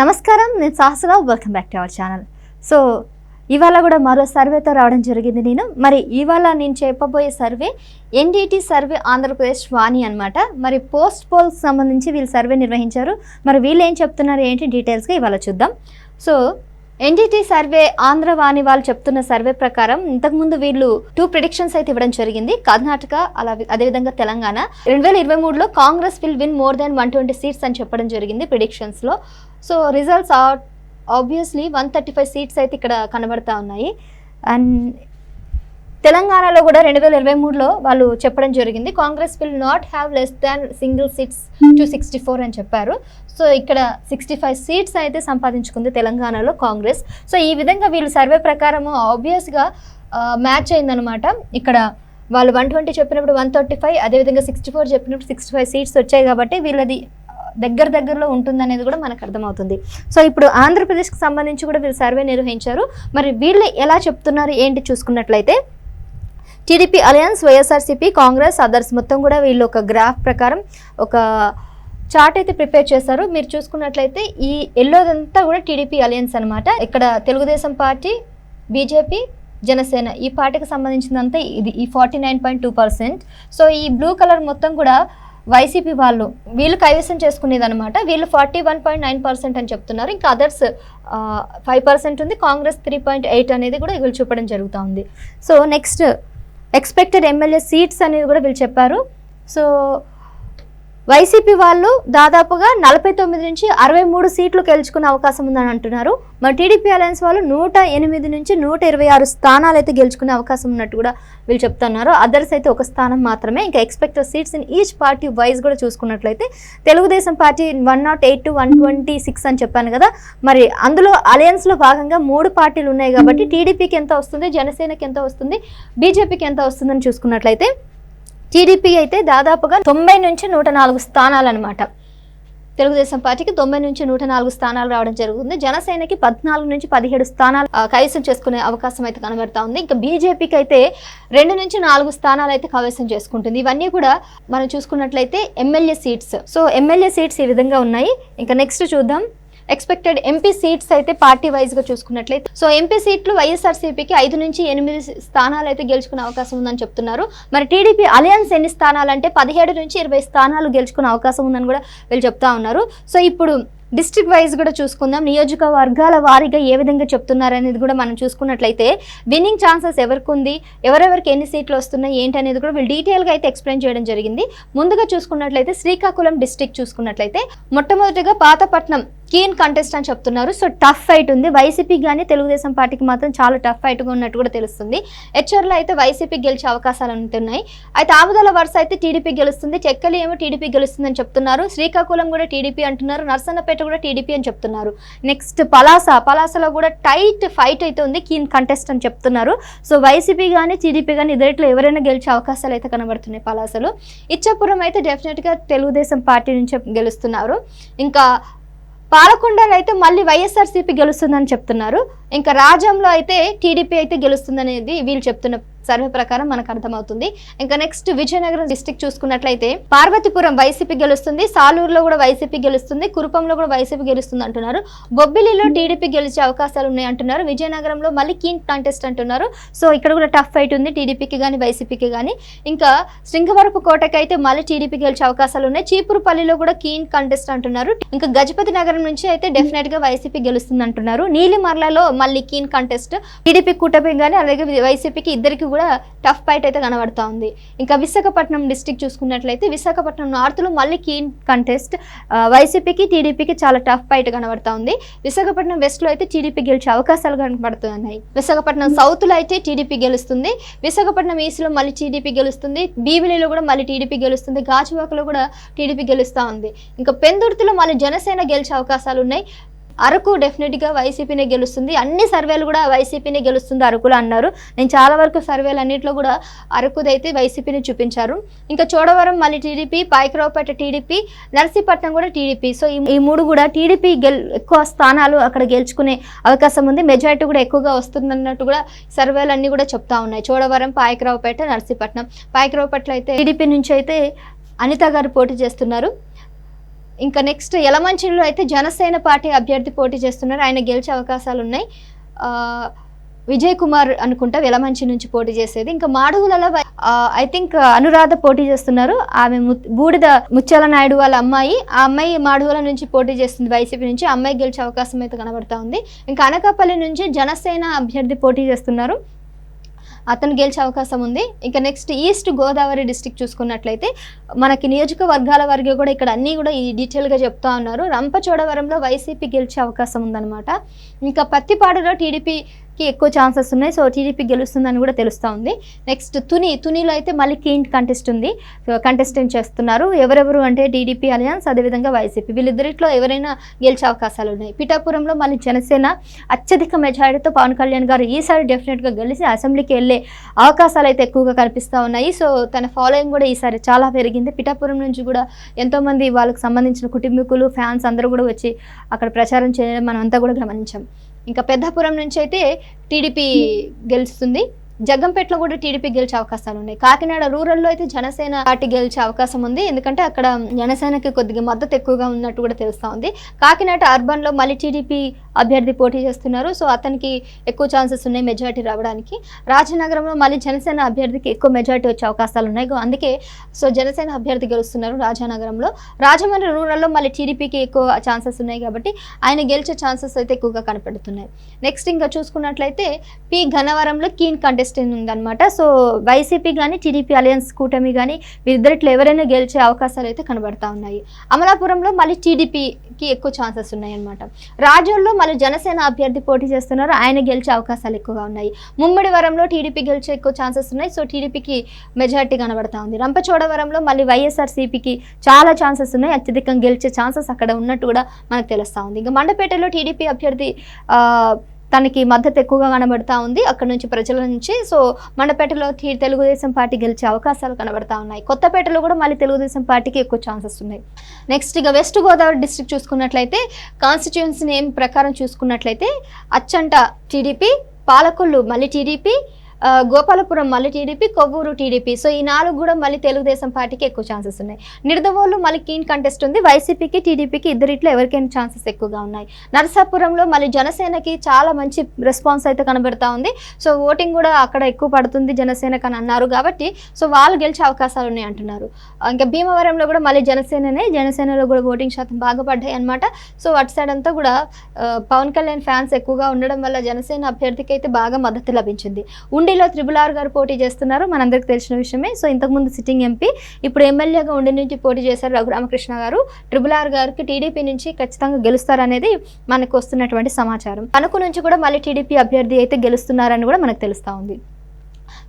నమస్కారం నేను Sahasarao. Welcome back to our channel so ఇవాళ కూడా మరో సర్వేతో రావడం జరిగింది నేను. మరి ఇవాళ నేను చెప్పబోయే survey NDT survey Andhra Pradesh Vani అనమాట మరి పోస్ట్ పోల్స్ సంబంధించి వీళ్ళు సర్వే నిర్వహించారు. మరి వీళ్ళు ఏం చెప్తున్నారు ఏంటి డీటెయిల్స్గా ఇవాళ చూద్దాం. సో ఎన్డీటీ సర్వే ఆంధ్రవాణి వాళ్ళు చెప్తున్న సర్వే ప్రకారం ఇంతకుముందు వీళ్ళు టూ ప్రిడిక్షన్స్ అయితే ఇవ్వడం జరిగింది. కర్ణాటక అలా అదేవిధంగా తెలంగాణ. రెండు వేల ఇరవై మూడులో Congress will win more than one twenty seats అని చెప్పడం జరిగింది ప్రిడిక్షన్స్లో so results obviously one thirty five seats అయితే ఇక్కడ కనబడతా ఉన్నాయి. అండ్ తెలంగాణలో కూడా రెండు వేల ఇరవై మూడులో వాళ్ళు చెప్పడం జరిగింది. Congress will not have less than single seats to sixty four అని చెప్పారు. సో ఇక్కడ సిక్స్టీ ఫైవ్ సీట్స్ అయితే సంపాదించుకుంది తెలంగాణలో కాంగ్రెస్. సో ఈ విధంగా వీళ్ళు సర్వే ప్రకారము ఆబ్వియస్గా మ్యాచ్ అయిందనమాట ఇక్కడ వాళ్ళు వన్ ట్వంటీ చెప్పినప్పుడు వన్ థర్టీ ఫైవ్ అదేవిధంగా సిక్స్టీ ఫోర్ చెప్పినప్పుడు సిక్స్టీ ఫైవ్ సీట్స్ వచ్చాయి కాబట్టి వీళ్ళది దగ్గర దగ్గరలో ఉంటుందనేది కూడా మనకు అర్థమవుతుంది. సో ఇప్పుడు ఆంధ్రప్రదేశ్కి సంబంధించి కూడా వీళ్ళు సర్వే నిర్వహించారు. మరి వీళ్ళు ఎలా చెప్తున్నారు ఏంటి చూసుకున్నట్లయితే TDP alliance YSRCP Congress others మొత్తం కూడా వీళ్ళు ఒక గ్రాఫ్ ప్రకారం ఒక చార్ట్ అయితే ప్రిపేర్ చేశారు. మీరు చూసుకున్నట్లయితే ఈ ఎల్లోదంతా కూడా టీడీపీ అలయన్స్ అనమాట ఇక్కడ తెలుగుదేశం పార్టీ బీజేపీ జనసేన ఈ పార్టీకి సంబంధించిందంతా ఇది ఈ forty nine point two percent. So ఈ బ్లూ కలర్ మొత్తం కూడా వైసీపీ వాళ్ళు వీళ్ళు కైవసం చేసుకునేది అనమాట వీళ్ళు forty one point nine percent అని చెప్తున్నారు. ఇంకా అదర్స్ ఫైవ్ పర్సెంట్ ఉంది. కాంగ్రెస్ త్రీ పాయింట్ ఎయిట్ అనేది కూడా వీళ్ళు చూపడం జరుగుతూ ఉంది. So next expected MLA seats అనేవి కూడా వీళ్ళు చెప్పారు. సో వైసీపీ వాళ్ళు దాదాపుగా నలభై తొమ్మిది నుంచి అరవై మూడు సీట్లు గెలుచుకునే అవకాశం ఉందని అంటున్నారు. మరి టీడీపీ అలయన్స్ వాళ్ళు నూట ఎనిమిది నుంచి నూట ఇరవై ఆరు స్థానాలు అయితే గెలుచుకునే అవకాశం ఉన్నట్టు కూడా వీళ్ళు చెప్తున్నారు. అదర్స్ అయితే ఒక స్థానం మాత్రమే. ఇంకా expected seats in each party wise కూడా చూసుకున్నట్లయితే Telugu Desam party one nought eight two one twenty six అని చెప్పాను కదా. మరి అందులో అలయన్స్లో భాగంగా మూడు పార్టీలు ఉన్నాయి కాబట్టి టీడీపీకి ఎంత వస్తుంది? జనసేనకి ఎంత వస్తుంది? బీజేపీకి ఎంత వస్తుందని చూసుకున్నట్లయితే టీడీపీ అయితే దాదాపుగా తొంభై నుంచి నూట నాలుగు స్థానాలు అనమాట తెలుగుదేశం పార్టీకి తొంభై నుంచి నూట నాలుగు స్థానాలు రావడం జరుగుతుంది. జనసేనకి పద్నాలుగు నుంచి పదిహేడు స్థానాలు కైవసం చేసుకునే అవకాశం అయితే కనబడతా ఉంది. ఇంకా బీజేపీకి అయితే రెండు నుంచి నాలుగు స్థానాలు అయితే కైవసం చేసుకుంటుంది. ఇవన్నీ కూడా మనం చూసుకున్నట్లయితే MLA seats. So MLA seats ఈ విధంగా ఉన్నాయి. ఇంకా నెక్స్ట్ చూద్దాం. ఎక్స్పెక్టెడ్ ఎంపీ సీట్స్ అయితే పార్టీ వైజ్గా చూసుకున్నట్లయితే. సో ఎంపీ సీట్లు వైఎస్ఆర్సీపీకి ఐదు నుంచి ఎనిమిది స్థానాలు అయితే గెలుచుకునే అవకాశం ఉందని చెప్తున్నారు. మరి టీడీపీ అలయన్స్ ఎన్ని స్థానాలు అంటే పదిహేడు నుంచి ఇరవై స్థానాలు గెలుచుకునే అవకాశం ఉందని కూడా వీళ్ళు చెప్తా ఉన్నారు. సో ఇప్పుడు డిస్ట్రిక్ట్ వైజ్ కూడా చూసుకుందాం. నియోజకవర్గాల వారీగా ఏ విధంగా చెప్తున్నారనేది కూడా మనం చూసుకున్నట్లయితే విన్నింగ్ ఛాన్సెస్ ఎవరికి ఉంది ఎవరెవరికి ఎన్ని సీట్లు వస్తున్నాయి? ఏంటి అనేది కూడా వీళ్ళు డీటెయిల్గా అయితే ఎక్స్ప్లెయిన్ చేయడం జరిగింది. ముందుగా చూసుకున్నట్లయితే శ్రీకాకుళం డిస్ట్రిక్ట్ చూసుకున్నట్లయితే మొట్టమొదటిగా పాతపట్నం కీన్ కంటెస్ట్ అని చెప్తున్నారు. సో టఫ్ ఫైట్ ఉంది. వైసీపీ కానీ తెలుగుదేశం పార్టీకి మాత్రం చాలా టఫ్ ఫైట్గా ఉన్నట్టు కూడా తెలుస్తుంది. హెచ్ఆర్లో అయితే వైసీపీ గెలిచే అవకాశాలు ఉంటున్నాయి. అయితే ఆముదల వరుస అయితే టీడీపీ గెలుస్తుంది. చెక్కలి ఏమో టీడీపీ గెలుస్తుందని చెప్తున్నారు. శ్రీకాకుళం కూడా టీడీపీ అంటున్నారు. నర్సన్నపేట కూడా టీడీపీ అని చెప్తున్నారు. నెక్స్ట్ పలాస పలాసలో కూడా టైట్ ఫైట్ అయితే ఉంది కీన్ కంటెస్ట్ అని చెప్తున్నారు. సో వైసీపీ కానీ టీడీపీ కానీ ఇద్దరిట్లో ఎవరైనా గెలిచే అవకాశాలు అయితే కనబడుతున్నాయి పలాసలో. ఇచ్చాపురం అయితే డెఫినెట్గా తెలుగుదేశం పార్టీ నుంచి గెలుస్తున్నారు. ఇంకా పాలకొండలో అయితే మళ్ళీ వైఎస్ఆర్సీపీ గెలుస్తుందని చెప్తున్నారు. ఇంకా రాజ్యంలో అయితే టీడీపీ అయితే గెలుస్తుందనేది వీళ్ళు చెప్తున్న సర్వే ప్రకారం మనకు అర్థమవుతుంది. ఇంకా నెక్స్ట్ విజయనగరం డిస్టిక్ చూసుకున్నట్లయితే పార్వతీపురం వైసీపీ గెలుస్తుంది సాలూరులో కూడా వైసీపీ గెలుస్తుంది కురుపంలో కూడా వైసీపీ గెలుస్తుంది అంటున్నారు. బొబ్బిలిలో టీడీపీ గెలిచే అవకాశాలు ఉన్నాయి అంటున్నారు. విజయనగరంలో మళ్ళీ కీన్ కాంటెస్ట్ అంటున్నారు. సో ఇక్కడ కూడా టఫ్ ఫైట్ ఉంది టీడీపీకి కానీ వైసీపీకి కానీ ఇంకా శృంగవరపు కోటకి అయితే మళ్ళీ టీడీపీ గెలిచే అవకాశాలు ఉన్నాయి. చీపురుపల్లిలో కూడా కీన్ కంటెస్ట్ అంటున్నారు. ఇంకా గజపతి నగరం నుంచి అయితే డెఫినెట్గా వైసీపీ గెలుస్తుంది అంటున్నారు నీలిమర్లలో మళ్ళీ కీన్ కంటెస్ట్ టీడీపీ కూటమి కానీ అలాగే వైసీపీకి ఇద్దరికి కూడా టఫ్ ఫైట్ అయితే కనబడతా ఉంది. ఇంకా విశాఖపట్నం డిస్టిక్ చూసుకున్నట్లయితే విశాఖపట్నం నార్త్లో మళ్ళీ కీన్ కంటెస్ట్ వైసీపీకి టీడీపీకి చాలా టఫ్ ఫైట్ కనబడతా ఉంది. విశాఖపట్నం వెస్ట్లో అయితే టీడీపీ గెలిచే అవకాశాలు కనబడుతున్నాయి. విశాఖపట్నం సౌత్లో అయితే టీడీపీ గెలుస్తుంది. విశాఖపట్నం ఈస్ట్లో మళ్ళీ టీడీపీ గెలుస్తుంది. బీబిలీలో కూడా మళ్ళీ టీడీపీ గెలుస్తుంది. గాజువాకలో కూడా టీడీపీ గెలుస్తూ ఉంది. ఇంకా పెందుర్తిలో మళ్ళీ జనసేన గెలిచే అవకాశాలు ఉన్నాయి. అరకు డెఫినెట్గా వైసీపీనే గెలుస్తుంది. అన్ని సర్వేలు కూడా వైసీపీనే గెలుస్తుంది అరకులో అన్నారు. నేను చాలా వరకు సర్వేలు అన్నింటిలో కూడా అరకుదైతే వైసీపీని చూపించారు. ఇంకా చోడవరం మళ్ళీ టీడీపీ పాయకరావుపేట టీడీపీ నర్సీపట్నం కూడా టీడీపీ. సో ఈ ఈ మూడు కూడా టీడీపీ గెల్ ఎక్కువ స్థానాలు అక్కడ గెలుచుకునే అవకాశం ఉంది. మెజారిటీ కూడా ఎక్కువగా వస్తుందన్నట్టు కూడా సర్వేలు అన్నీ కూడా చెప్తా ఉన్నాయి. చోడవరం పాయకరావుపేట నర్సీపట్నం. పాయకరావుపేటలో అయితే టీడీపీ నుంచి అయితే అనిత గారు పోటీ చేస్తున్నారు. ఇంకా నెక్స్ట్ యలమంచిలో అయితే జనసేన పార్టీ అభ్యర్థి పోటీ చేస్తున్నారు. ఆయన గెలిచే అవకాశాలు ఉన్నాయి విజయ్ కుమార్ అనుకుంటా వెలమంచి నుంచి పోటీ చేసేది. ఇంకా మాడుగులలో ఐ థింక్ అనురాధ పోటీ చేస్తున్నారు. ఆమె బూడిద ముత్యాల నాయుడు వాళ్ళ అమ్మాయి. ఆ అమ్మాయి మాడుగుల నుంచి పోటీ చేస్తుంది వైసీపీ నుంచి. అమ్మాయి గెలిచే అవకాశం అయితే కనబడతా ఉంది. ఇంకా అనకాపల్లి నుంచి జనసేన అభ్యర్థి పోటీ చేస్తున్నారు. అతను గెలిచే అవకాశం ఉంది. ఇంకా నెక్స్ట్ ఈస్ట్ గోదావరి డిస్టిక్ చూసుకున్నట్లయితే మనకి నియోజకవర్గాల వరకు కూడా ఇక్కడ అన్నీ కూడా ఈ డీటెయిల్గా చెప్తా ఉన్నారు. రంపచోడవరంలో వైసీపీ గెలిచే అవకాశం ఉందన్నమాట. ఇంకా పత్తిపాడులో టీడీపీ కి ఎక్కువ ఛాన్సెస్ ఉన్నాయి. సో టీడీపీ గెలుస్తుందని కూడా తెలుస్తూ ఉంది. నెక్స్ట్ తుని తునిలో అయితే మళ్ళీ కీన్ కంటెస్ట్ ఉంది. కంటెస్టెంట్ చేస్తున్నారు. ఎవరెవరు అంటే టీడీపీ అలయన్స్ అదేవిధంగా వైసీపీ. వీళ్ళిద్దరిట్లో ఎవరైనా గెలిచే అవకాశాలు ఉన్నాయి. పిఠాపురంలో మళ్ళీ జనసేన అత్యధిక మెజారిటీతో పవన్ కళ్యాణ్ గారు ఈసారి డెఫినెట్గా గెలిచి అసెంబ్లీకి వెళ్ళే అవకాశాలు అయితే ఎక్కువగా కనిపిస్తూ ఉన్నాయి. సో తన ఫాలోయింగ్ కూడా ఈసారి చాలా పెరిగింది. పిఠాపురం నుంచి కూడా ఎంతోమంది వాళ్ళకి సంబంధించిన కుటుంబీకులు ఫ్యాన్స్ అందరూ కూడా వచ్చి అక్కడ ప్రచారం చేయడం మనం అంతా కూడా గమనించాం. ఇంకా పెద్దాపురం నుంచి అయితే టీడీపీ గెలుస్తుంది. జగ్గంపేటలో కూడా టీడీపీ గెలిచే అవకాశాలు ఉన్నాయి. కాకినాడ రూరల్లో అయితే జనసేన పార్టీ గెలిచే అవకాశం ఉంది. ఎందుకంటే అక్కడ జనసేనకి కొద్దిగా మద్దతు ఎక్కువగా ఉన్నట్టు కూడా తెలుస్తా ఉంది. కాకినాడ అర్బన్లో మళ్ళీ టీడీపీ అభ్యర్థి పోటీ చేస్తున్నారు. సో అతనికి ఎక్కువ ఛాన్సెస్ ఉన్నాయి మెజారిటీ రావడానికి. రాజనగరంలో మళ్ళీ జనసేన అభ్యర్థికి ఎక్కువ మెజారిటీ వచ్చే అవకాశాలు ఉన్నాయి. అందుకే సో జనసేన అభ్యర్థి గెలుస్తున్నారు రాజానగరంలో. రాజమండ్రి రూరల్లో మళ్ళీ టీడీపీకి ఎక్కువ ఛాన్సెస్ ఉన్నాయి కాబట్టి ఆయన గెలిచే ఛాన్సెస్ అయితే ఎక్కువగా కనపడుతున్నాయి. నెక్స్ట్ ఇంకా చూసుకున్నట్లయితే పి గన్నవరంలో కీన్ ఇంట్రెస్టింగ్ ఉందన్నమాట. సో వైసీపీ కానీ టీడీపీ అలయన్స్ కూటమి కానీ వీరిద్దరిట్లో ఎవరైనా గెలిచే అవకాశాలు అయితే కనబడతా ఉన్నాయి. అమలాపురంలో మళ్ళీ టీడీపీకి ఎక్కువ ఛాన్సెస్ ఉన్నాయి అనమాట రాజోల్లో మళ్ళీ జనసేన అభ్యర్థి పోటీ చేస్తున్నారు. ఆయన గెలిచే అవకాశాలు ఎక్కువగా ఉన్నాయి. ముమ్మడి వరంలో టీడీపీ గెలిచే ఎక్కువ ఛాన్సెస్ ఉన్నాయి. సో టీడీపీకి మెజార్టీ కనబడతా ఉంది. రంపచోడవరంలో మళ్ళీ వైఎస్ఆర్సీపీకి చాలా ఛాన్సెస్ ఉన్నాయి. అత్యధికంగా గెలిచే ఛాన్సెస్ అక్కడ ఉన్నట్టు కూడా మనకు తెలుస్తూ ఉంది. ఇంకా మండపేటలో టీడీపీ అభ్యర్థి తనకి మద్దతు ఎక్కువగా కనబడతా ఉంది. అక్కడ నుంచి ప్రజల నుంచి. సో మండపేటలో తెలుగుదేశం పార్టీ గెలిచే అవకాశాలు కనబడతా ఉన్నాయి. కొత్తపేటలో కూడా మళ్ళీ తెలుగుదేశం పార్టీకి ఎక్కువ ఛాన్సెస్ ఉన్నాయి. నెక్స్ట్ ఇక వెస్ట్ గోదావరి డిస్ట్రిక్ట్ చూసుకున్నట్లయితే కాన్స్టిట్యున్సీ నేమ్ ప్రకారం చూసుకున్నట్లయితే అచ్చంట టీడీపీ పాలకొల్లు మళ్ళీ టీడీపీ గోపాలపురం మళ్ళీ టీడీపీ కొవ్వూరు టీడీపీ. సో ఈ నాలుగు కూడా మళ్ళీ తెలుగుదేశం పార్టీకి ఎక్కువ ఛాన్సెస్ ఉన్నాయి. నిర్దవోళ్ళు మళ్ళీ కీన్ కంటెస్ట్ ఉంది. వైసీపీకి టీడీపీకి ఇద్దరిట్లో ఎవరికైనా ఛాన్సెస్ ఎక్కువగా ఉన్నాయి. నరసాపురంలో మళ్ళీ జనసేనకి చాలా మంచి రెస్పాన్స్ అయితే కనబడతా ఉంది. సో ఓటింగ్ కూడా అక్కడ ఎక్కువ పడుతుంది జనసేనకు అని అన్నారు కాబట్టి సో వాళ్ళు గెలిచే అవకాశాలు ఉన్నాయి అంటున్నారు. ఇంకా భీమవరంలో కూడా మళ్ళీ జనసేననే జనసేనలో కూడా ఓటింగ్ శాతం బాగా పడ్డాయి అనమాట సో అటు సైడ్ అంతా కూడా పవన్ కళ్యాణ్ ఫ్యాన్స్ ఎక్కువగా ఉండడం వల్ల జనసేన అభ్యర్థికి అయితే బాగా మద్దతు లభించింది. ఉండిలో త్రిబుల్ ఆర్ గారు పోటీ చేస్తున్నారు. మనందరికి తెలిసిన విషయమే. సో ఇంతకుముందు సిట్టింగ్ ఎంపీ ఇప్పుడు ఎమ్మెల్యేగా ఉండి నుంచి పోటీ చేశారు రఘురామకృష్ణ గారు. ట్రిబుల్ ఆర్ గారికి టీడీపీ నుంచి ఖచ్చితంగా గెలుస్తారనేది మనకు వస్తున్నటువంటి సమాచారం. తణుకు నుంచి కూడా మళ్ళీ టీడీపీ అభ్యర్థి అయితే గెలుస్తున్నారని కూడా మనకు తెలుస్తూ ఉంది.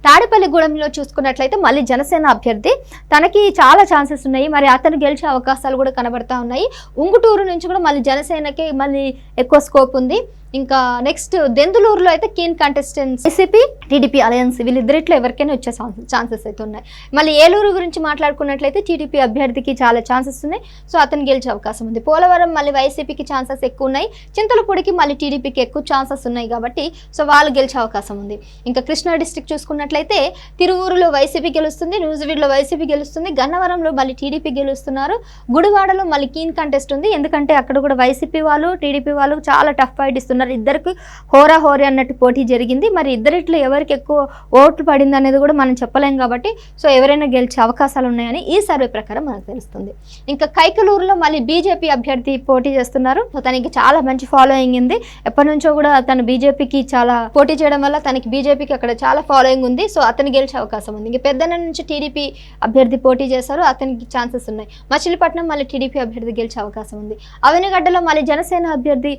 తాడేపల్లిగూడెంలో చూసుకున్నట్లయితే మళ్ళీ జనసేన అభ్యర్థి. తనకి చాలా ఛాన్సెస్ ఉన్నాయి. మరి అతను గెలిచే అవకాశాలు కూడా కనబడతా ఉన్నాయి. ఉంగుటూరు నుంచి కూడా మళ్ళీ జనసేనకి మళ్ళీ ఎక్కువ స్కోప్ ఉంది. ఇంకా నెక్స్ట్ దెందులూరులో అయితే keen contestants YCP TDP alliance వీళ్ళిద్దరిట్లో ఎవరికైనా వచ్చే ఛాన్సెస్ అయితే ఉన్నాయి. మళ్ళీ ఏలూరు గురించి మాట్లాడుకున్నట్లయితే టీడీపీ అభ్యర్థికి చాలా ఛాన్సెస్ ఉన్నాయి. సో అతను గెలిచే అవకాశం ఉంది. పోలవరం మళ్ళీ వైసీపీకి ఛాన్సెస్ ఎక్కువ ఉన్నాయి. చింతలపూడికి మళ్ళీ టీడీపీకి ఎక్కువ ఛాన్సెస్ ఉన్నాయి కాబట్టి సో వాళ్ళు గెలిచే అవకాశం ఉంది. ఇంకా కృష్ణా డిస్టిక్ చూసుకున్నట్లయితే తిరువూరులో వైసీపీ గెలుస్తుంది న్యూజివీడ్లో వైసీపీ గెలుస్తుంది గన్నవరంలో మళ్ళీ టీడీపీ గెలుస్తున్నారు. గుడివాడలో మళ్ళీ కీన్ కంటెస్ట్ ఉంది. ఎందుకంటే అక్కడ కూడా వైసీపీ వాళ్ళు టీడీపీ వాళ్ళు చాలా టఫ్ ఫైట్ ఇస్తున్నారు. ఇద్దరికి హోరా హోరీ అన్నట్టు పోటీ జరిగింది. మరి ఇద్దరిట్లో ఎవరికి ఎక్కువ ఓట్లు పడింది అనేది కూడా మనం చెప్పలేం కాబట్టి సో ఎవరైనా గెలిచే అవకాశాలు ఉన్నాయని ఈ సర్వే ప్రకారం మనకు తెలుస్తుంది. ఇంకా కైకలూరులో మళ్ళీ బీజేపీ అభ్యర్థి పోటీ చేస్తున్నారు. సో తనకి చాలా మంచి ఫాలోయింగ్ ఉంది. ఎప్పటి నుంచో కూడా తను బీజేపీకి చాలా పోటీ చేయడం వల్ల తనకి బీజేపీకి అక్కడ చాలా ఫాలోయింగ్ ఉంది. సో అతను గెలిచే అవకాశం ఉంది. ఇంకా పెద్దన నుంచి టీడీపీ అభ్యర్థి పోటీ చేశారు. అతనికి ఛాన్సెస్ ఉన్నాయి. మచిలీపట్నం మళ్ళీ టీడీపీ అభ్యర్థి గెలిచే అవకాశం ఉంది. అవనిగడ్డలో మళ్ళీ జనసేన అభ్యర్థి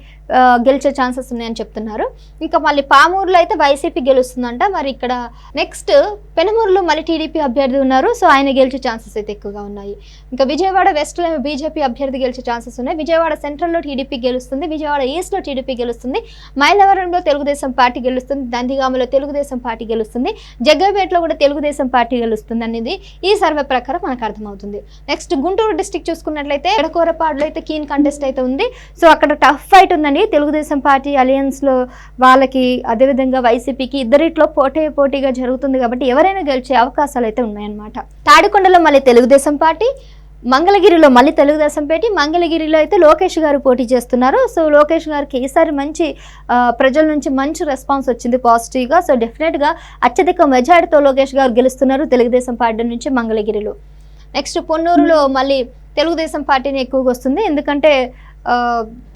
గెలిచే ఛాన్స్ ఛాన్సెస్ ఉన్నాయని చెప్తున్నారు. ఇంకా మళ్ళీ పామూరులో అయితే వైసీపీ గెలుస్తుందంట. మరి ఇక్కడ నెక్స్ట్ పెనమూరులో మళ్ళీ టీడీపీ అభ్యర్థి ఉన్నారు. సో ఆయన గెలిచే ఛాన్సెస్ అయితే ఎక్కువగా ఉన్నాయి. ఇంకా విజయవాడ వెస్ట్లో బీజేపీ అభ్యర్థి గెలిచే ఛాన్సెస్ ఉన్నాయి. విజయవాడ సెంట్రల్లో టీడీపీ గెలుస్తుంది. విజయవాడ ఈస్ట్లో టీడీపీ గెలుస్తుంది. మైలవరంలో తెలుగుదేశం పార్టీ గెలుస్తుంది. నందిగామలో తెలుగుదేశం పార్టీ గెలుస్తుంది. జగ్గపేటలో కూడా తెలుగుదేశం పార్టీ గెలుస్తుంది అనేది ఈ సర్వే ప్రకారం మనకు అర్థమవుతుంది. నెక్స్ట్ గుంటూరు డిస్టిక్ చూసుకున్నట్లయితే ఎడకూరపాడులో అయితే కీన్ కంటెస్ట్ అయితే ఉంది. సో అక్కడ టఫ్ ఫైట్ ఉందండి. తెలుగుదేశం పార్టీ పార్టీ అలయన్స్లో వాళ్ళకి అదేవిధంగా వైసీపీకి ఇద్దరిట్లో పోటీ పోటీగా జరుగుతుంది కాబట్టి ఎవరైనా గెలిచే అవకాశాలు అయితే ఉన్నాయన్నమాట. తాడికొండలో మళ్ళీ తెలుగుదేశం పార్టీ మంగళగిరిలో మళ్ళీ తెలుగుదేశం పెట్టి మంగళగిరిలో అయితే లోకేష్ గారు పోటీ చేస్తున్నారు. సో లోకేష్ గారికి ఈసారి మంచి ప్రజల నుంచి మంచి రెస్పాన్స్ వచ్చింది పాజిటివ్గా. సో డెఫినెట్గా అత్యధిక మెజారిటీతో లోకేష్ గారు గెలుస్తున్నారు తెలుగుదేశం పార్టీ నుంచి మంగళగిరిలో. నెక్స్ట్ పొన్నూరులో మళ్ళీ తెలుగుదేశం పార్టీని ఎక్కువగా వస్తుంది. ఎందుకంటే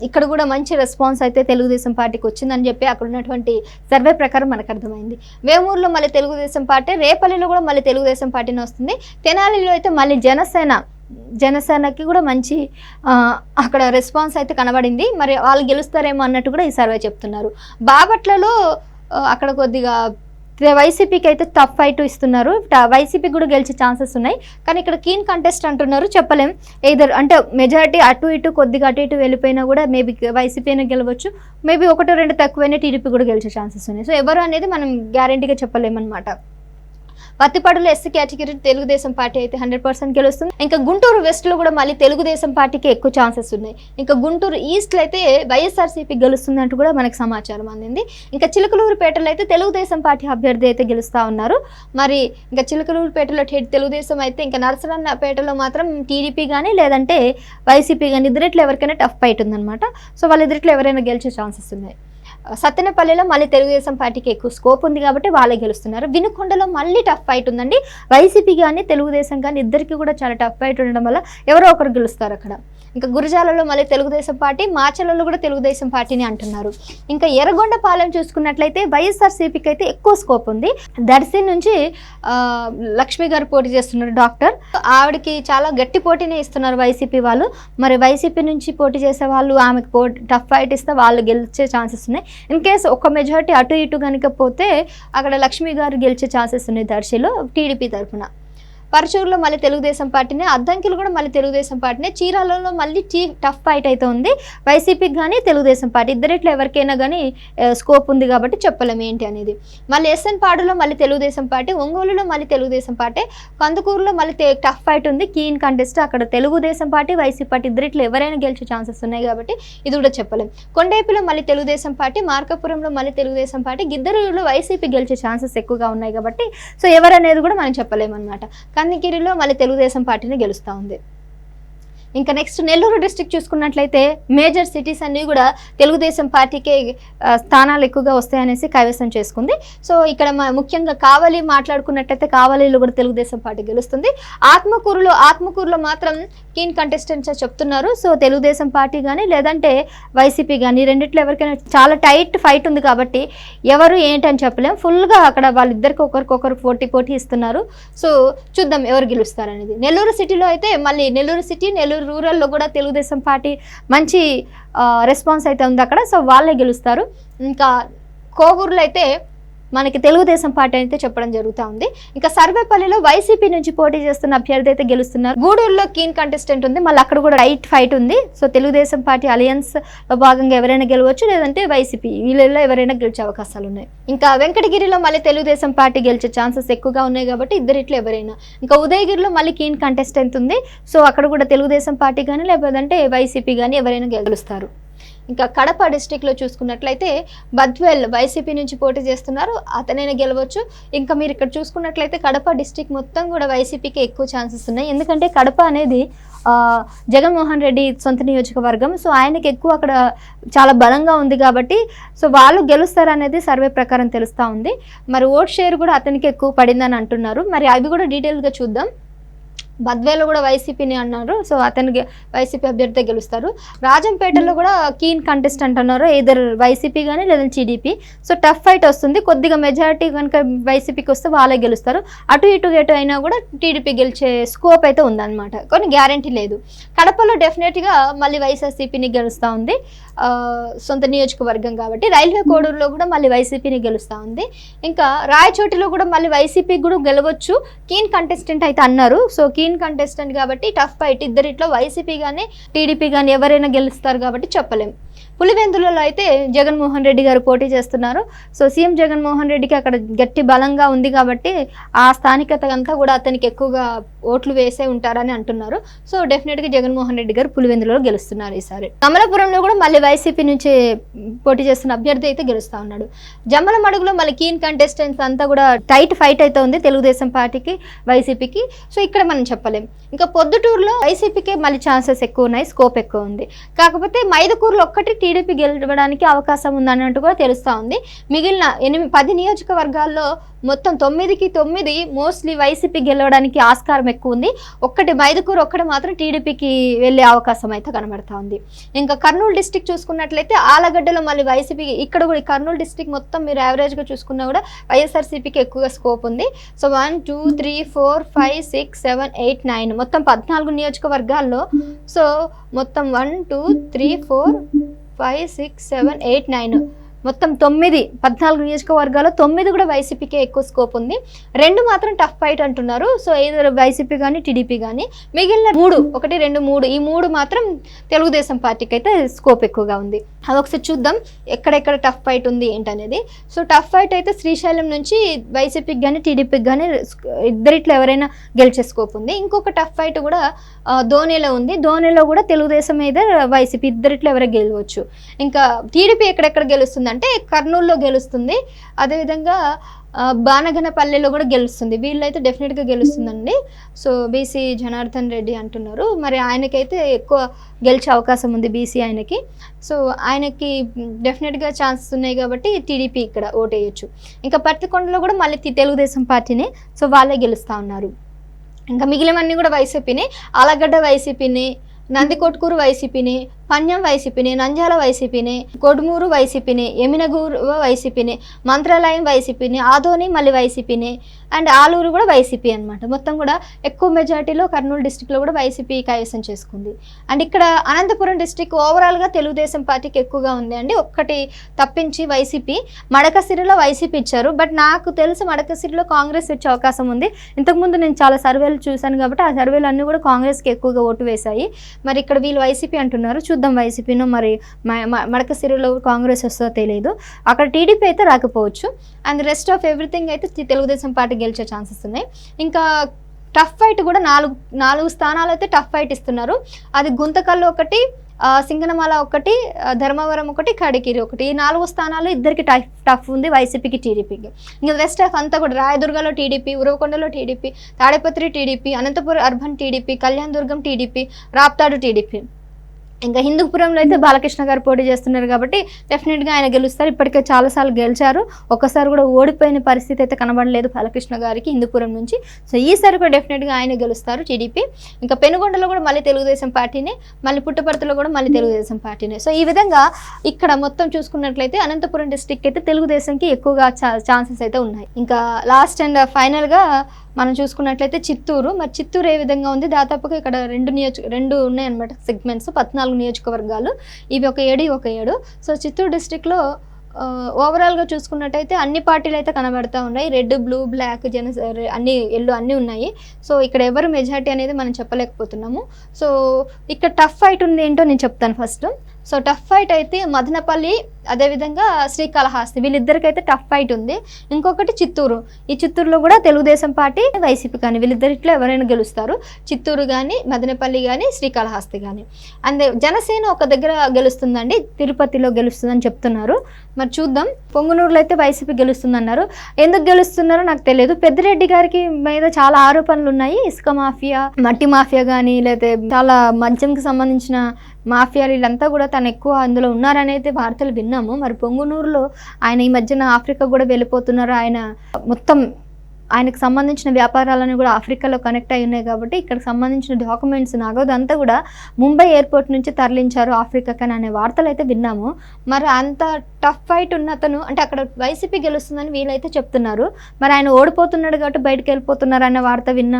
ఇక్కడ కూడా మంచి రెస్పాన్స్ అయితే తెలుగుదేశం పార్టీకి వచ్చిందని చెప్పి అక్కడ ఉన్నటువంటి సర్వే ప్రకారం మనకు అర్థమైంది. వేమూరులో మళ్ళీ తెలుగుదేశం పార్టీ రేపల్లిలో కూడా మళ్ళీ తెలుగుదేశం పార్టీని వస్తుంది. తెనాలిలో అయితే మళ్ళీ జనసేన జనసేనకి కూడా మంచి అక్కడ రెస్పాన్స్ అయితే కనబడింది. మరి వాళ్ళు గెలుస్తారేమో అన్నట్టు కూడా ఈ సర్వే చెప్తున్నారు. బాపట్లలో అక్కడ కొద్దిగా వైసీపీకి అయితే టఫ్ ఫైట్ ఇస్తున్నారు. వైసీపీ కూడా గెలిచే ఛాన్సెస్ ఉన్నాయి. కానీ ఇక్కడ కీన్ కంటెస్ట్ అంటున్నారు. చెప్పలేం. ఏదర్ అంటే మెజారిటీ అటు ఇటు కొద్దిగా అటు ఇటు వెళ్ళిపోయినా కూడా మేబీ వైసీపీ అయినా గెలవచ్చు. మేబీ ఒకటో రెండు తక్కువైనా టీడీపీ కూడా గెలిచే ఛాన్సెస్ ఉన్నాయి. సో ఎవరు అనేది మనం గ్యారంటీగా చెప్పలేమన్నమాట. పత్తిపాడులో ఎస్సీ కేటగిరీ తెలుగుదేశం పార్టీ అయితే హండ్రెడ్ పర్సెంట్ గెలుస్తుంది. ఇంకా గుంటూరు వెస్ట్లో కూడా మళ్ళీ తెలుగుదేశం పార్టీకి ఎక్కువ ఛాన్సెస్ ఉన్నాయి. ఇంకా గుంటూరు ఈస్ట్లో అయితే వైఎస్ఆర్సీపీ గెలుస్తుంది అంటూ కూడా మనకు సమాచారం అందింది. ఇంకా చిలకలూరుపేటలో అయితే తెలుగుదేశం పార్టీ అభ్యర్థి అయితే గెలుస్తా ఉన్నారు. మరి ఇంకా చిలకలూరుపేటలో తెలుగుదేశం అయితే ఇంకా నరసరన్నపేటలో మాత్రం టీడీపీ కానీ లేదంటే వైసీపీ కానీ ఇద్దరిట్లో ఎవరికైనా టఫ్ ఫైట్ ఉందన్నమాట. సో వాళ్ళిద్దరిట్లో ఎవరైనా గెలిచే ఛాన్సెస్ ఉన్నాయి? సత్తెనపల్లిలో మళ్ళీ తెలుగుదేశం పార్టీకి ఎక్కువ స్కోప్ ఉంది కాబట్టి వాళ్ళే గెలుస్తున్నారు. వినుకొండలో మళ్ళీ టఫ్ ఫైట్ ఉందండి. వైసీపీ కానీ తెలుగుదేశం కానీ ఇద్దరికి కూడా చాలా టఫ్ ఫైట్ ఉండడం వల్ల ఎవరో ఒకరు గెలుస్తారు అక్కడ. ఇంకా గురజాలలో మళ్ళీ తెలుగుదేశం పార్టీ మాచలలో కూడా తెలుగుదేశం పార్టీని అంటున్నారు. ఇంకా ఎర్రగొండపాలెం చూసుకున్నట్లయితే వైఎస్ఆర్సీపీకి అయితే ఎక్కువ స్కోప్ ఉంది. దర్శి నుంచి లక్ష్మి గారు పోటీ చేస్తున్నారు డాక్టర్. ఆవిడకి చాలా గట్టి పోటీనే ఇస్తున్నారు వైసీపీ వాళ్ళు. మరి వైసీపీ నుంచి పోటీ చేసే వాళ్ళు ఆమెకు పో టఫ్ ఫైట్ ఇస్తే వాళ్ళు గెలిచే ఛాన్సెస్ ఉన్నాయి. ఇన్ కేస్ ఒక మెజారిటీ అటు ఇటు కనుక పోతే అక్కడ లక్ష్మి గారు గెలిచే ఛాన్సెస్ ఉన్నాయి దర్శిలో టీడీపీ తరఫున. పరచూరులో మళ్ళీ తెలుగుదేశం పార్టీనే అద్దంకిలు కూడా మళ్ళీ తెలుగుదేశం పార్టీనే చీరాలలో మళ్ళీ టీ టఫ్ ఫైట్ అయితే ఉంది. వైసీపీకి కానీ తెలుగుదేశం పార్టీ ఇద్దరిట్లో ఎవరికైనా కానీ స్కోప్ ఉంది కాబట్టి చెప్పలేము ఏంటి అనేది. మళ్ళీ ఎస్ఎన్ పాడులో మళ్ళీ తెలుగుదేశం పార్టీ ఒంగోలులో మళ్ళీ తెలుగుదేశం పార్టీ కందుకూరులో మళ్ళీ టఫ్ ఫైట్ ఉంది. కీన్ కంటెస్ట్ అక్కడ తెలుగుదేశం పార్టీ వైసీపీ పార్టీ ఇద్దరిట్లో ఎవరైనా గెలిచే ఛాన్సెస్ ఉన్నాయి కాబట్టి ఇది కూడా చెప్పలేం కొండేపిలో మళ్ళీ తెలుగుదేశం పార్టీ మార్కాపురంలో మళ్ళీ తెలుగుదేశం పార్టీ గిద్దరులో వైసీపీ గెలిచే ఛాన్సెస్ ఎక్కువగా ఉన్నాయి కాబట్టి సో ఎవరనేది కూడా మనం చెప్పలేమన్నమాట. కందికిరిలో మళ్ళీ తెలుగుదేశం పార్టీని గెలుస్తూ ఉంది. ఇంకా నెక్స్ట్ నెల్లూరు డిస్ట్రిక్ట్ చూసుకున్నట్లయితే మేజర్ సిటీస్ అన్నీ కూడా తెలుగుదేశం పార్టీకే స్థానాలు ఎక్కువగా వస్తాయనేసి కైవసం చేసుకుంది. సో ఇక్కడ ముఖ్యంగా కావలి మాట్లాడుకున్నట్లయితే కావలిలో కూడా తెలుగుదేశం పార్టీ గెలుస్తుంది. ఆత్మకూరులో ఆత్మకూరులో మాత్రం కీన్ కంటెస్టెంట్స్ చెప్తున్నారు. సో తెలుగుదేశం పార్టీ కానీ లేదంటే వైసీపీ కానీ రెండిట్లో ఎవరికైనా చాలా టైట్ ఫైట్ ఉంది కాబట్టి ఎవరు ఏంటని చెప్పలేం. ఫుల్గా అక్కడ వాళ్ళిద్దరికి ఒకరికొకరు పోటీ పోటీ ఇస్తున్నారు. సో చూద్దాం ఎవరు గెలుస్తారనేది. నెల్లూరు సిటీలో అయితే మళ్ళీ నెల్లూరు సిటీ నెల్లూరు రూరల్లో కూడా తెలుగుదేశం పార్టీ మంచి రెస్పాన్స్ అయితే ఉంది అక్కడ. సో వాళ్ళే గెలుస్తారు. ఇంకా కోవూరులో అయితే మనకి తెలుగుదేశం పార్టీ అయితే చెప్పడం జరుగుతూ ఉంది. ఇంకా సర్వేపల్లిలో వైసీపీ నుంచి పోటీ చేస్తున్న అభ్యర్థి అయితే గెలుస్తున్నారు. గూడూరులో కీన్ కంటెస్టెంట్ ఉంది. మళ్ళీ అక్కడ కూడా రైట్ ఫైట్ ఉంది. సో తెలుగుదేశం పార్టీ అలయన్స్లో భాగంగా ఎవరైనా గెలవచ్చు లేదంటే వైసీపీ వీళ్ళలో ఎవరైనా గెలిచే అవకాశాలు ఉన్నాయి. ఇంకా వెంకటగిరిలో మళ్ళీ తెలుగుదేశం పార్టీ గెలిచే ఛాన్సెస్ ఎక్కువగా ఉన్నాయి కాబట్టి ఇద్దరిట్లో ఎవరైనా. ఇంకా ఉదయగిరిలో మళ్ళీ కీన్ కంటెస్టెంట్ ఉంది. సో అక్కడ కూడా తెలుగుదేశం పార్టీ కానీ లేకపోతే వైసీపీ కానీ ఎవరైనా గెలుస్తారు. ఇంకా కడప డిస్టిక్లో చూసుకున్నట్లయితే బద్వేల్ వైసీపీ నుంచి పోటీ చేస్తున్నారు. అతనైనా గెలవచ్చు. ఇంకా మీరు ఇక్కడ చూసుకున్నట్లయితే కడప డిస్టిక్ మొత్తం కూడా వైసీపీకి ఎక్కువ ఛాన్సెస్ ఉన్నాయి. ఎందుకంటే కడప అనేది జగన్మోహన్ రెడ్డి సొంత నియోజకవర్గం. సో ఆయనకి ఎక్కువ అక్కడ చాలా బలంగా ఉంది కాబట్టి సో వాళ్ళు గెలుస్తారనేది సర్వే ప్రకారం తెలుస్తూ ఉంది. మరి ఓట్ షేర్ కూడా అతనికి ఎక్కువ పడిందని అంటున్నారు. మరి అవి కూడా డీటెయిల్గా చూద్దాం. బద్వేలో కూడా వైసీపీని అన్నారు. సో అతనికి వైసీపీ అభ్యర్థి గెలుస్తారు. రాజంపేటలో కూడా కీన్ కంటెస్టెంట్ అన్నారు. ఇద్దరు వైసీపీ కానీ లేదంటే టీడీపీ సో టఫ్ ఫైట్ వస్తుంది. కొద్దిగా మెజారిటీ కనుక వైసీపీకి వస్తే వాళ్ళే గెలుస్తారు. అటు ఇటు ఎటు అయినా కూడా టీడీపీ గెలిచే స్కోప్ అయితే ఉందన్నమాట. కొన్ని గ్యారంటీ లేదు. కడపలో డెఫినెట్గా మళ్ళీ వైఎస్ఆర్సీపీని గెలుస్తూ ఉంది. సొంత నియోజకవర్గం కాబట్టి. రైల్వే కోడూరులో కూడా మళ్ళీ వైసీపీని గెలుస్తూ ఉంది. ఇంకా రాయచోటిలో కూడా మళ్ళీ వైసీపీ కూడా గెలవచ్చు. కీన్ కంటెస్టెంట్ అయితే అన్నారు. సో కీన్ కంటెస్టెంట్ కాబట్టి టఫ్ ఫైట్ ఇద్దరిట్లో వైసీపీ కానీ టీడీపీ కానీ ఎవరైనా గెలుస్తారు కాబట్టి చెప్పలేం. పులివెందులలో అయితే జగన్మోహన్ రెడ్డి గారు పోటీ చేస్తున్నారు. సో సీఎం జగన్మోహన్ రెడ్డికి అక్కడ గట్టి బలంగా ఉంది కాబట్టి ఆ స్థానికత అంతా కూడా అతనికి ఎక్కువగా ఓట్లు వేసే ఉంటారని అంటున్నారు. సో డెఫినెట్గా జగన్మోహన్ రెడ్డి గారు పులివెందులో గెలుస్తున్నారు ఈసారి. కమలాపురంలో కూడా మళ్ళీ వైసీపీ నుంచి పోటీ చేస్తున్న అభ్యర్థి అయితే గెలుస్తా ఉన్నాడు. జమ్మలమడుగులో మళ్ళీ కీన్ కంటెస్టెంట్స్ అంతా కూడా టైట్ ఫైట్ అయితే ఉంది తెలుగుదేశం పార్టీకి వైసీపీకి. సో ఇక్కడ మనం చెప్పలేం. ఇంకా పొద్దుటూరులో వైసీపీకి మళ్ళీ ఛాన్సెస్ ఎక్కువ ఉన్నాయి స్కోప్ ఎక్కువ ఉంది. కాకపోతే మైదకూరులో ఒక్కటి టీడీపీ గెలవడానికి అవకాశం ఉందన్నట్టు కూడా తెలుస్తూ ఉంది. మిగిలిన ఎనిమిది పది నియోజకవర్గాల్లో మొత్తం తొమ్మిదికి తొమ్మిది మోస్ట్లీ వైసీపీ గెలవడానికి ఆస్కారం ఎక్కువ ఉంది ఒక్కటి మైదుకూరు ఒక్కటి మాత్రం టీడీపీకి వెళ్ళే అవకాశం అయితే కనబడతా ఉంది. ఇంకా కర్నూలు డిస్టిక్ చూసుకున్నట్లయితే ఆలగడ్డలో మళ్ళీ వైసీపీ ఇక్కడ కూడా కర్నూలు డిస్టిక్ మొత్తం మీరు యావరేజ్గా చూసుకున్నా కూడా వైఎస్ఆర్సీపీకి ఎక్కువగా స్కోప్ ఉంది. So one two three four five six seven eight nine మొత్తం పద్నాలుగు నియోజకవర్గాల్లో. సో మొత్తం one two three four five six seven eight nine మొత్తం తొమ్మిది పద్నాలుగు నియోజకవర్గాల్లో తొమ్మిది కూడా వైసీపీకే ఎక్కువ స్కోప్ ఉంది. రెండు మాత్రం టఫ్ ఫైట్ అంటున్నారు. సో ఏదో వైసీపీ కానీ టీడీపీ కానీ మిగిలిన మూడు ఒకటి రెండు మూడు ఈ మూడు మాత్రం తెలుగుదేశం పార్టీకి అయితే స్కోప్ ఎక్కువగా ఉంది. అవి ఒకసారి చూద్దాం. ఎక్కడెక్కడ టఫ్ ఫైట్ ఉంది ఏంటనేది. సో టఫ్ ఫైట్ అయితే శ్రీశైలం నుంచి వైసీపీకి కానీ టీడీపీకి కానీ ఇద్దరిట్లో ఎవరైనా గెలిచే స్కోప్ ఉంది. ఇంకొక టఫ్ ఫైట్ కూడా ధోనిలో ఉంది. ధోనిలో కూడా తెలుగుదేశం మీద వైసీపీ ఇద్దరిట్లో ఎవరైనా గెలవచ్చు. ఇంకా టీడీపీ ఎక్కడెక్కడ గెలుస్తుంది అంటే కర్నూలులో గెలుస్తుంది. అదేవిధంగా బానగనపల్లెలో కూడా గెలుస్తుంది. వీళ్ళైతే డెఫినెట్గా గెలుస్తుందండి. సో బీసీ జనార్దన్ రెడ్డి అంటున్నారు. మరి ఆయనకైతే ఎక్కువ గెలిచే అవకాశం ఉంది బీసీ ఆయనకి. సో ఆయనకి డెఫినెట్గా ఛాన్సెస్ ఉన్నాయి కాబట్టి టీడీపీ ఇక్కడ ఓటేయచ్చు. ఇంకా పత్తికొండలో కూడా మళ్ళీ తెలుగుదేశం పార్టీని సో వాళ్ళే గెలుస్తూ ఉన్నారు. ఇంకా మిగిలినవన్నీ కూడా వైసీపీని. ఆలగడ్డ వైసీపీని నందికొట్కూరు వైసీపీని పన్యం వైసీపీని నంజాల వైసీపీని కొడుమూరు వైసీపీని ఎమినగూరు వైసీపీని మంత్రాలయం వైసీపీని ఆదోని మళ్ళీ వైసీపీని అండ్ ఆలూరు కూడా వైసీపీ అనమాట మొత్తం కూడా ఎక్కువ మెజార్టీలో కర్నూలు డిస్టిక్లో కూడా వైసీపీ కైవసం చేసుకుంది. అండ్ ఇక్కడ అనంతపురం డిస్టిక్ ఓవరాల్గా తెలుగుదేశం పార్టీకి ఎక్కువగా ఉంది అండి. ఒక్కటి తప్పించి వైసీపీ మడకసిరిలో వైసీపీ ఇచ్చారు. బట్ నాకు తెలిసి మడకసిరిలో కాంగ్రెస్ వచ్చే అవకాశం ఉంది. ఇంతకుముందు నేను చాలా సర్వేలు చూశాను కాబట్టి ఆ సర్వేలు అన్నీ కూడా కాంగ్రెస్కి ఎక్కువగా ఓటు వేశాయి. మరి ఇక్కడ వీళ్ళు వైసీపీ అంటున్నారు. చూద్దాం వైసీపీను మరి మ- మ- మడకసిరిలో కాంగ్రెస్ వస్తుందో తెలియదు అక్కడ టీడీపీ అయితే రాకపోవచ్చు. అండ్ రెస్ట్ ఆఫ్ ఎవ్రీథింగ్ అయితే తెలుగుదేశం పార్టీ గెలిచే ఛాన్సెస్ ఉన్నాయి. ఇంకా టఫ్ ఫైట్ కూడా నాలుగు నాలుగు స్థానాలు అయితే టఫ్ ఫైట్ ఇస్తున్నారు. అది గుంతకల్లు ఒకటి సింగనమాల ఒకటి ధర్మవరం ఒకటి కడికిరి ఒకటి. ఈ నాలుగు స్థానాలు ఇద్దరికి టఫ్ టఫ్ ఉంది వైసీపీకి టీడీపీకి. ఇంకా వెస్ట్ ఆఫ్ అంతా కూడా రాయదుర్గలో TDP ఉరవకొండలో TDP Tadipatri TDP Anantapur urban TDP Kalyandurg TDP Raptadu TDP. ఇంకా హిందూపురంలో అయితే బాలకృష్ణ గారు పోటీ చేస్తున్నారు కాబట్టి డెఫినెట్గా ఆయన గెలుస్తారు. ఇప్పటికే చాలాసార్లు గెలిచారు. ఒక్కసారి కూడా ఓడిపోయిన పరిస్థితి అయితే కనబడలేదు బాలకృష్ణ గారికి హిందూపురం నుంచి. సో ఈసారి కూడా డెఫినెట్గా ఆయన గెలుస్తారు టీడీపీ. ఇంకా పెనుగొండలో కూడా మళ్ళీ తెలుగుదేశం పార్టీనే మళ్ళీ పుట్టపర్తిలో కూడా మళ్ళీ తెలుగుదేశం పార్టీనే. సో ఈ విధంగా ఇక్కడ మొత్తం చూసుకున్నట్లయితే అనంతపురం డిస్టిక్ అయితే తెలుగుదేశంకి ఎక్కువగా ఛాన్సెస్ అయితే ఉన్నాయి. ఇంకా లాస్ట్ అండ్ ఫైనల్గా మనం చూసుకున్నట్లయితే చిత్తూరు. మరి చిత్తూరు ఏ విధంగా ఉంది? దాదాపుగా ఇక్కడ రెండు నియోజక రెండు ఉన్నాయన్నమాట సెగ్మెంట్స్. పద్నాలుగు నియోజకవర్గాలు. ఇవి ఒక ఏడు ఒక ఏడు. సో చిత్తూరు డిస్టిక్లో ఓవరాల్గా చూసుకున్నట్టయితే అన్ని పార్టీలు అయితే కనబడతా ఉన్నాయి. రెడ్ బ్లూ బ్లాక్ జన అన్ని ఎల్లో అన్నీ ఉన్నాయి. సో ఇక్కడ ఎవరు మెజారిటీ అనేది మనం చెప్పలేకపోతున్నాము. సో ఇక్కడ టఫ్ ఫైట్ ఉంది ఏంటో నేను చెప్తాను ఫస్ట్. సో టఫ్ ఫైట్ అయితే మదనపల్లి అదేవిధంగా శ్రీకాళహస్తి వీళ్ళిద్దరికైతే టఫ్ ఫైట్ ఉంది. ఇంకొకటి చిత్తూరు. ఈ చిత్తూరులో కూడా తెలుగుదేశం పార్టీ వైసీపీ కానీ వీళ్ళిద్దరిట్లో ఎవరైనా గెలుస్తారు. చిత్తూరు కానీ మదనపల్లి కానీ శ్రీకాళహస్తి కానీ. అందే జనసేన ఒక దగ్గర గెలుస్తుందండి తిరుపతిలో గెలుస్తుందని చెప్తున్నారు. మరి చూద్దాం. పొంగునూరులో అయితే వైసీపీ గెలుస్తుందన్నారు. ఎందుకు గెలుస్తున్నారో నాకు తెలియదు. పెద్దిరెడ్డి గారికి మీద చాలా ఆరోపణలు ఉన్నాయి. ఇసుక మాఫియా మట్టి మాఫియా కానీ లేకపోతే చాలా మద్యంకి సంబంధించిన మాఫియా వీళ్ళంతా కూడా తను ఎక్కువ అందులో ఉన్నారనేది వార్తలు విన్నాము మరి పొంగునూరులో ఆయన ఈ మధ్యన ఆఫ్రికా కూడా వెళ్ళిపోతున్నారు. ఆయన మొత్తం ఆయనకు సంబంధించిన వ్యాపారాలను కూడా ఆఫ్రికాలో కనెక్ట్ అయి ఉన్నాయి కాబట్టి ఇక్కడికి సంబంధించిన డాక్యుమెంట్స్ నగదు అంతా కూడా ముంబై ఎయిర్పోర్ట్ నుంచి తరలించారు ఆఫ్రికాకని అనే వార్తలు అయితే విన్నాము. మరి అంత టఫ్ ఫైట్ ఉన్న అతను అంటే అక్కడ వైసీపీ గెలుస్తుందని వీళ్ళైతే చెప్తున్నారు. మరి ఆయన ఓడిపోతున్నాడు కాబట్టి బయటకు వెళ్ళిపోతున్నారు అనే వార్త విన్న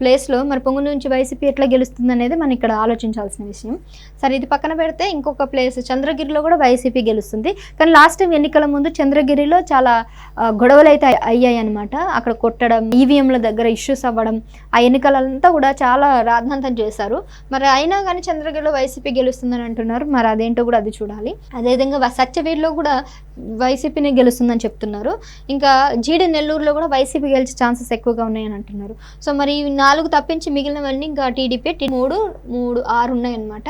ప్లేస్లో మరి పొంగు నుంచి వైసీపీ ఎట్లా గెలుస్తుంది అనేది మనం ఇక్కడ ఆలోచించాల్సిన విషయం. సరే ఇది పక్కన పెడితే ఇంకొక ప్లేస్ చంద్రగిరిలో కూడా వైసీపీ గెలుస్తుంది. కానీ లాస్ట్ టైం ఎన్నికల ముందు చంద్రగిరిలో చాలా గొడవలు అయితే అయ్యాయి అనమాట అక్కడ కొట్టడం ఈవీఎంల దగ్గర ఇష్యూస్ అవ్వడం ఆ ఎన్నికలంతా కూడా చాలా రాద్ధాంతం చేశారు. మరి అయినా కానీ చంద్రగిరిలో వైసీపీ గెలుస్తుందని అంటున్నారు. మరి అదేంటో కూడా అది చూడాలి. అదేవిధంగా వ- కూడా వైసీపీనే గెలుస్తుందని చెప్తున్నారు. ఇంకా జీడి నెల్లూరులో కూడా వైసీపీ గెలిచే ఛాన్సెస్ ఎక్కువగా ఉన్నాయని అంటున్నారు. సో మరి నాలుగు తప్పించి మిగిలినవన్నీ ఇంకా టీడీపీ మూడు మూడు ఆరు ఉన్నాయన్నమాట.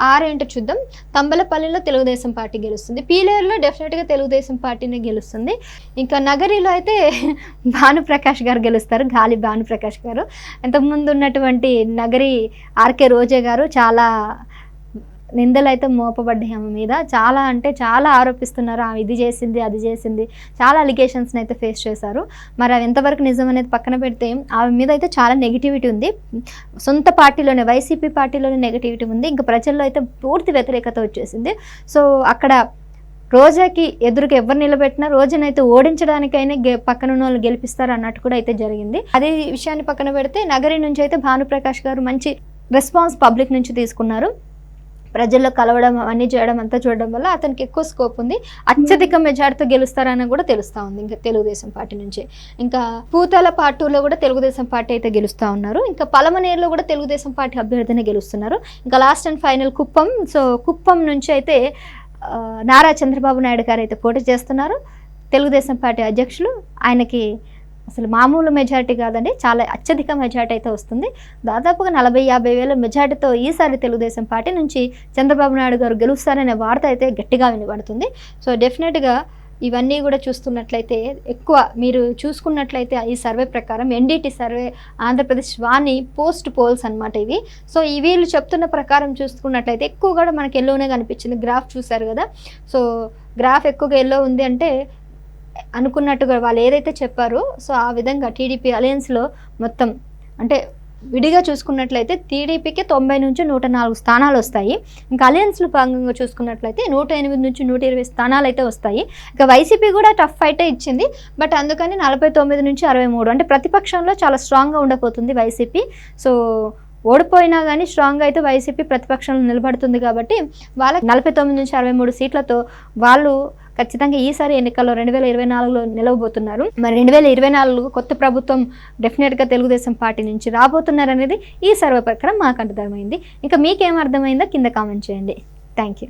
ఆరు ఏంటో చూద్దాం. తంబలపల్లిలో తెలుగుదేశం పార్టీ గెలుస్తుంది. పీలేరులో డెఫినెట్గా తెలుగుదేశం పార్టీనే గెలుస్తుంది. ఇంకా నగరిలో అయితే భానుప్రకాష్ గారు గెలుస్తారు. గాలి భానుప్రకాష్ గారు. ఇంతకుముందు ఉన్నటువంటి నగరి ఆర్కే రోజే గారు చాలా నిందలు అయితే మోపబడ్డాయి ఆమె మీద. చాలా అంటే చాలా ఆరోపిస్తున్నారు. ఆమె ఇది చేసింది అది చేసింది. చాలా అలిగేషన్స్ని అయితే ఫేస్ చేశారు. మరి అవి ఎంతవరకు నిజం అనేది పక్కన పెడితే ఆమె మీద అయితే చాలా నెగిటివిటీ ఉంది. సొంత పార్టీలోనే వైసీపీ పార్టీలోనే నెగిటివిటీ ఉంది. ఇంకా ప్రజల్లో అయితే పూర్తి వ్యతిరేకత వచ్చేసింది. సో అక్కడ రోజాకి ఎదురుగా ఎవరు నిలబెట్టినా రోజునైతే ఓడించడానికైనా గె పక్కన ఉన్న వాళ్ళు గెలిపిస్తారు అన్నట్టు కూడా అయితే జరిగింది. అదే విషయాన్ని పక్కన పెడితే నగరి నుంచి అయితే భానుప్రకాష్ గారు మంచి రెస్పాన్స్ పబ్లిక్ నుంచి తీసుకున్నారు. ప్రజల్లో కలవడం అవన్నీ చేయడం అంతా చూడడం వల్ల అతనికి ఎక్కువ స్కోప్ ఉంది. అత్యధిక మెజార్టీతో గెలుస్తారని కూడా తెలుస్తూ ఉంది ఇంకా తెలుగుదేశం పార్టీ నుంచి. ఇంకా పూతల పాటూలో కూడా తెలుగుదేశం పార్టీ అయితే గెలుస్తూ ఉన్నారు. ఇంకా పలమనేరులో కూడా తెలుగుదేశం పార్టీ అభ్యర్థినే గెలుస్తున్నారు. ఇంకా last and final Kuppam. So Kuppam నుంచి అయితే నారా చంద్రబాబు నాయుడు గారు అయితే పోటీ చేస్తున్నారు. తెలుగుదేశం పార్టీ అధ్యక్షులు. ఆయనకి అసలు మామూలు మెజారిటీ కాదండి చాలా అత్యధిక మెజారిటీ అయితే వస్తుంది. దాదాపుగా నలభై యాభై వేల మెజారిటీతో ఈసారి తెలుగుదేశం పార్టీ నుంచి చంద్రబాబు నాయుడు గారు గెలుస్తారనే వార్త అయితే గట్టిగా వినబడుతుంది. సో డెఫినెట్గా ఇవన్నీ కూడా చూస్తున్నట్లయితే ఎక్కువ మీరు చూసుకున్నట్లయితే ఈ సర్వే ప్రకారం ఎన్డీటీ సర్వే ఆంధ్రప్రదేశ్ వాణి పోస్ట్ పోల్స్ అన్నమాట ఇవి. సో ఈ వీళ్ళు చెప్తున్న ప్రకారం చూసుకున్నట్లయితే ఎక్కువ కూడా మనకి ఎల్లోనే కనిపించింది. గ్రాఫ్ చూశారు కదా. సో గ్రాఫ్ ఎక్కువగా ఎల్లో ఉంది అంటే అనుకున్నట్టుగా వాళ్ళు ఏదైతే చెప్పారో సో ఆ విధంగా టీడీపీ అలయన్స్లో మొత్తం అంటే విడిగా చూసుకున్నట్లయితే టీడీపీకి తొంభై నుంచి నూట నాలుగు స్థానాలు వస్తాయి. ఇంకా అలయన్స్లో భాగంగా చూసుకున్నట్లయితే నూట ఎనిమిది నుంచి నూట ఇరవై స్థానాలు అయితే వస్తాయి. ఇక వైసీపీ కూడా టఫ్ ఫైటే ఇచ్చింది. బట్ అందుకని నలభై తొమ్మిది నుంచి అరవై మూడు అంటే ప్రతిపక్షంలో చాలా స్ట్రాంగ్గా ఉండబోతుంది వైసీపీ. సో ఓడిపోయినా కానీ స్ట్రాంగ్ అయితే వైసీపీ ప్రతిపక్షంలో నిలబడుతుంది కాబట్టి వాళ్ళకి నలభై తొమ్మిది నుంచి అరవై మూడు సీట్లతో వాళ్ళు ఖచ్చితంగా ఈసారి ఎన్నికల్లో రెండు వేల ఇరవై నాలుగులో నిలవబోతున్నారు. మరి రెండు వేల ఇరవై నాలుగు కొత్త ప్రభుత్వం డెఫినెట్గా తెలుగుదేశం పార్టీ నుంచి రాబోతున్నారు అనేది ఈ సర్వే ప్రకారం మాకు అర్థమైంది ఇంకా మీకేం అర్థమైందో కింద కామెంట్ చేయండి. Thank you